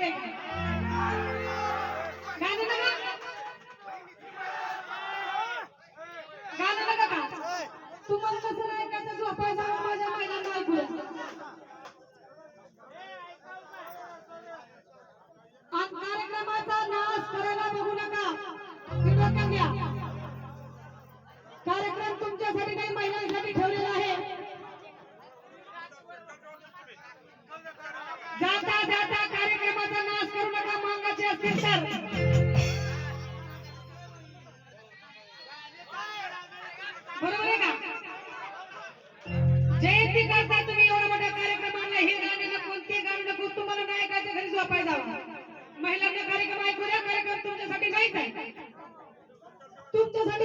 नाही. गाणं नका गाणं नका का तुम्हाला कसं नाही नका तर बरोबर आहे का? जयंती करता तुम्ही एवढा मोठ्या कार्यक्रमाला हे गाणे नको ते गाणं नको तुम्हाला नाही ऐकायचं घरी झोपाय जावं? महिलांना कार्यक्रम ऐकू द्या कार्यक्रम तुमच्यासाठी नाहीच आहे. तुमच्यासाठी